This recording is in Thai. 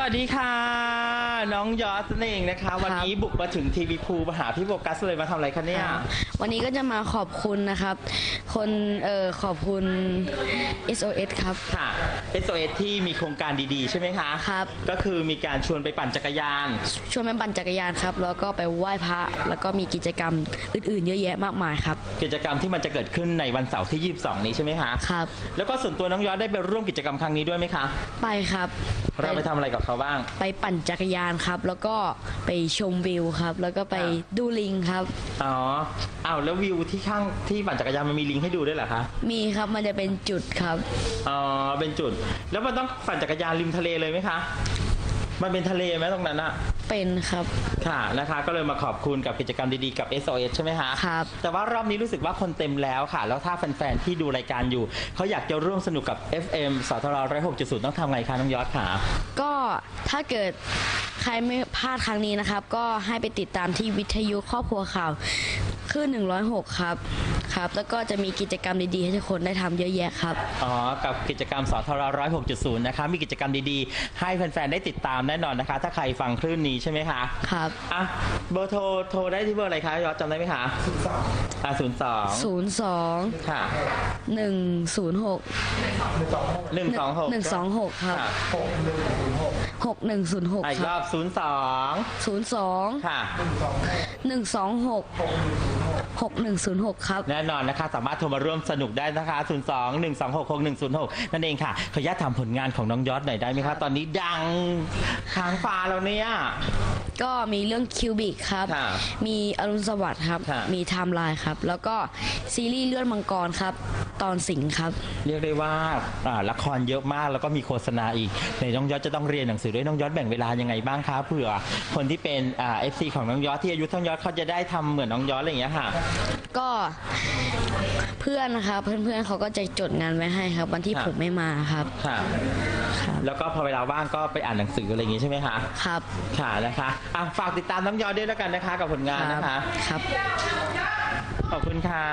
สวัสดีค่ะ น้องยอสนั่นเองนะคะ วันนี้บุกมาถึงทีวีพูมาหาพี่โบกัสเลยมาทำอะไรคะเนี่ย วันนี้ก็จะมาขอบคุณนะครับ คนเอ่อขอบคุณ SOS ครับ ค่ะ SOS ที่มีโครงการดีๆ ใช่ไหมคะครับ ก็คือมีการชวนไปปั่นจักรยาน ชวนไปปั่นจักรยานครับ แล้วก็ไปไหว้พระ แล้วก็มีกิจกรรมอื่นๆ เยอะแยะมากมายครับ กิจกรรมที่มันจะเกิดขึ้นในวันเสาร์ที่ 22 นี้ใช่ไหมคะ ครับ แล้วก็ส่วนตัวน้องยอสได้ไปร่วมกิจกรรมครั้งนี้ด้วยไหมคะ ไปครับ เราไปทำอะไรกับเขาบ้าง ไปปั่นจักรยานครับ แล้วก็ไปชมวิวครับ แล้วก็ไปครับดูลิงครับ อ๋ออ้าวแล้ววิวที่ข้างที่ปั่นจักรยานมันมีลิงก์ให้ดูด้วยเหรอคะ มีครับมันจะเป็นจุดครับ อ๋อ เป็นจุด แล้วมันต้องปั่นจักรยานริมทะเลเลยไหมคะ มันเป็นทะเลไหมตรงนั้นอะเป็นครับ ค่ะนะคะ ก็เลยมาขอบคุณกับกิจกรรมดีๆกับ SOS ใช่ไหมคะครับ แต่ว่ารอบนี้รู้สึกว่าคนเต็มแล้วค่ะ แล้วถ้าแฟนๆที่ดูรายการอยู่ เขาอยากจะร่วมสนุกกับ FM สทร106.0 ต้องทำไงคะน้องยอดค่ะ ก็ ถ้าเกิดใครไม่พลาดครั้งนี้นะครับ ก็ให้ไปติดตามที่วิทยุครอบครัวข่าวคลื่น106 ครับครับ แล้วก็จะมีกิจกรรมดีๆ ให้ทุกคนได้ทำเยอะแยะครับ อ๋อ กับกิจกรรมสทร106.0 นะคะ มีกิจกรรมดีๆ ให้แฟนๆ ได้ติดตามแน่นอนนะคะ ถ้าใครฟังคลื่นนี้ใช่ไหมคะ ครับ อะ เบอร์โทร โทรได้ที่เบอร์อะไรคะยอดจำได้ไหมคะ02อะ02 02 ค่ะ 106 126 126 ครับ ค่ะ 6106อะอีกครรัอบ02บ02ค่ะ126 6106ครับ แน่นอนนะคะ สามารถโทรมาร่วมสนุกได้นะคะ 0 2 1 2 6 6 1 0 6 นั่นเองค่ะ ขออนุญาตถามผลงานของน้องยอดหน่อยได้ไหมคะ ตอนนี้ดังค้างฟ้าแล้วเนี่ย ก็มีเรื่องคิวบิกครับค่ะมีอรุณสวัสดิ์ครับค่ะมีไทม์ไลน์ครับ แล้วก็ซีรีส์เลือดมังกรครับ ตอนสิงห์ครับ เรียกได้ว่าอ่าละครเยอะมากแล้วก็มีโฆษณาอีกในน้องยอดจะต้องเรียนหนังสือด้วยน้องยอดแบ่งเวลายังไงบ้างคะเผื่อคนที่เป็นอ่าเอฟซีของน้องยอดที่อายุเท่าน้องยอดเขาจะได้ทำเหมือนน้องยอดอะไรอย่างเงี้ยค่ะ ก็เพื่อนนะครับ เพื่อนๆเขาก็จะจดงานไว้ให้ครับ วันที่ค่ะผมไม่มาครับ ค่ะ ครับ แล้วก็พอเวลาว่างก็ไปอ่านหนังสืออะไรอย่างงี้ใช่ไหมคะครับค่ะนะคะอะฝากติดตามน้องยอดด้วยแล้วกันนะคะ กับผลงานนะคะ ครับ ขอบคุณค่ะ